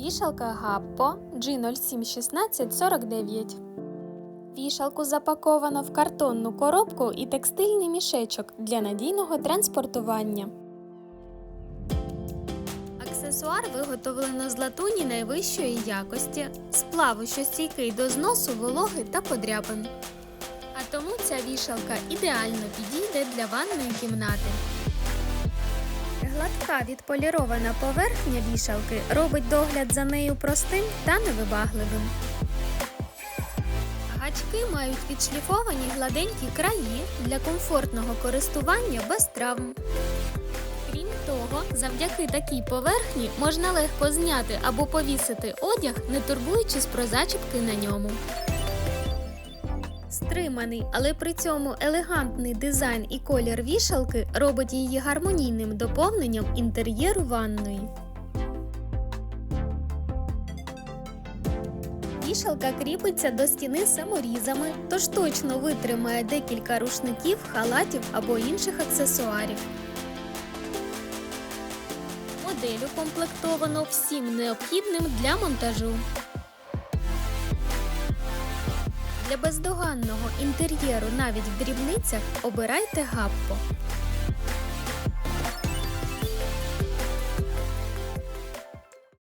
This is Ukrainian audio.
Вішалка Гаппо G071649. Вішалку запаковано в картонну коробку і текстильний мішечок для надійного транспортування. Аксесуар виготовлено з латуні найвищої якості, сплаву, що стійкий до зносу, вологи та подряпин. А тому ця вішалка ідеально підійде для ванної кімнати. Гладка відполірована поверхня вішалки робить догляд за нею простим та невибагливим. Гачки мають відшліфовані гладенькі краї для комфортного користування без травм. Крім того, завдяки такій поверхні можна легко зняти або повісити одяг, не турбуючись про зачіпки на ньому. Стриманий, але при цьому елегантний дизайн і колір вішалки робить її гармонійним доповненням інтер'єру ванної. Вішалка кріпиться до стіни саморізами, тож точно витримає декілька рушників, халатів або інших аксесуарів. Модель укомплектовано всім необхідним для монтажу. Для бездоганного інтер'єру навіть в дрібницях обирайте гаппо.